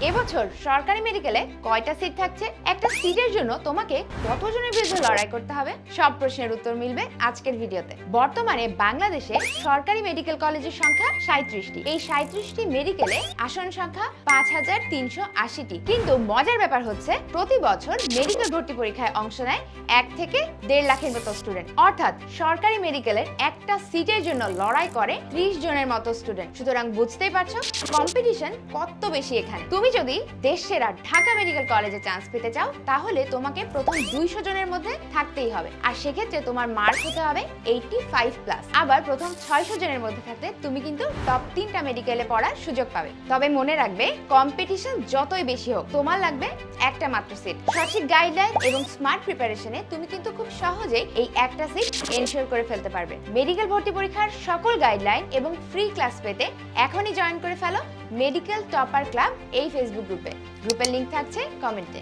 এবছর সরকারি মেডিকেলে কয়টা সিট থাকছে? একটা সিটের জন্য তোমাকে কতজনের বিরুদ্ধে লড়াই করতে হবে? সব প্রশ্নের উত্তর মিলবে আজকের ভিডিওতে। বর্তমানে বাংলাদেশে সরকারি মেডিকেল কলেজের সংখ্যা সাঁত্রিশটি এই সাঁত্রিশটি মেডিকেলে আসন সংখ্যা পাঁচ হাজার তিনশো আশিটি। কিন্তু মজার ব্যাপার হচ্ছে, প্রতি বছর মেডিকেল ভর্তি পরীক্ষায় অংশ নেয় এক থেকে দেড় লাখের মতো স্টুডেন্ট অর্থাৎ সরকারি মেডিকেলের একটা সিটের জন্য লড়াই করে ত্রিশ জনের মতো স্টুডেন্ট সুতরাং বুঝতেই পারছ কম্পিটিশন কত বেশি এখানে। তুমি যদি দেশ সেরা ঢাকা মেডিকেল কলেজে চান্স পেতে চাও, তাহলে তোমাকে প্রথম দুইশো জনের মধ্যে থাকতেই হবে। আর সেক্ষেত্রে তোমার মার্ক হতে হবে এইটি ফাইভ প্লাস আবার প্রথম ছয়শো জনের মধ্যে থাকতে তুমি কিন্তু টপ তিনটা মেডিকেলে পড়ার সুযোগ পাবে। তবে মনে রাখবে কম্পিটিশন যতই বেশি হোক, তোমার লাগবে একটা মাত্র সিট সঠিক গাইডলাইন এবং স্মার্ট প্রিপারেশনে তুমি কিন্তু খুব সহজেই এই একটা সিট এনশিওর করে ফেলতে পারবে। মেডিকেল ভর্তি পরীক্ষার সকল গাইডলাইন এবং ফ্রি ক্লাস পেতে এখনই জয়েন করে ফেলো। মেডিকেল টপার ক্লাব এই ফেসবুক গ্রুপে। গ্রুপের লিঙ্ক থাকছে কমেন্টে।